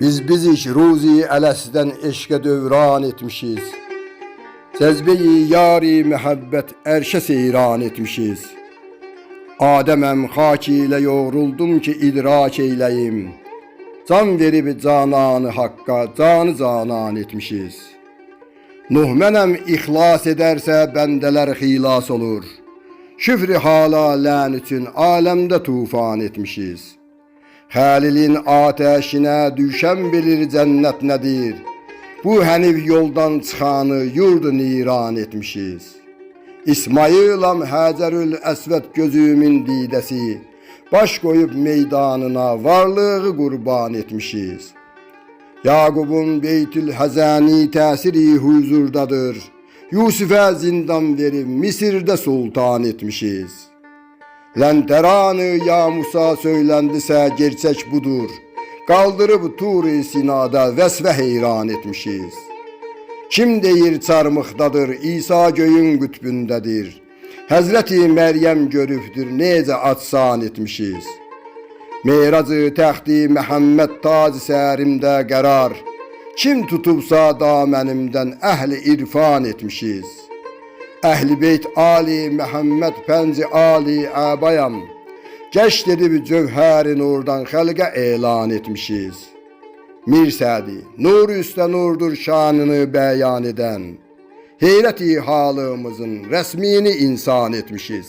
Biz bizik ruzi elesden eşke dövran etmişiz. Cezbeyi yari mehabbet erşe seyran etmişiz. Ademem hak ile yoğruldum ki idrak eyleyim. Can verip cananı hakka canı canan etmişiz. Nuhmenem ihlas ederse bendeler hilas olur. Şüfri hala lən üçün alemde tufan etmişiz. Halilin ateşine düşen bilir cennet nedir. Bu henif yoldan çıkanı yurdu niran etmişiz. İsmailam Həcərül Əsvət gözümün didəsi, baş qoyub meydanına varlığı qurban etmişiz. Yaqubun Beytül Həzəni təsiri huzurdadır. Yusufə zindan verib Misirdə sultan etmişiz. Lənteranı ya Musa söyləndisə gerçək budur. Qaldırıb Tur-i Sinada vəsvə heyran etmişiz. Kim deyir çarmıqdadır, İsa göyün qütbündədir. Həzrəti Məryəm görübdür, necə atsan etmişiz. Meyracı təxti Məhəmməd tac sərimdə qərar. Kim tutubsa damənimdən əhli irfan etmişiz. Əhl-i Beyt Ali Məhəmməd Pənci Ali Əbayam. Gəşt edib cövhərin oradan xəlqə elan etmişiz. Mirsədi, nur üstə nurdur şanını bəyan edən. Heyrəti halımızın rəsmini insan etmişiz.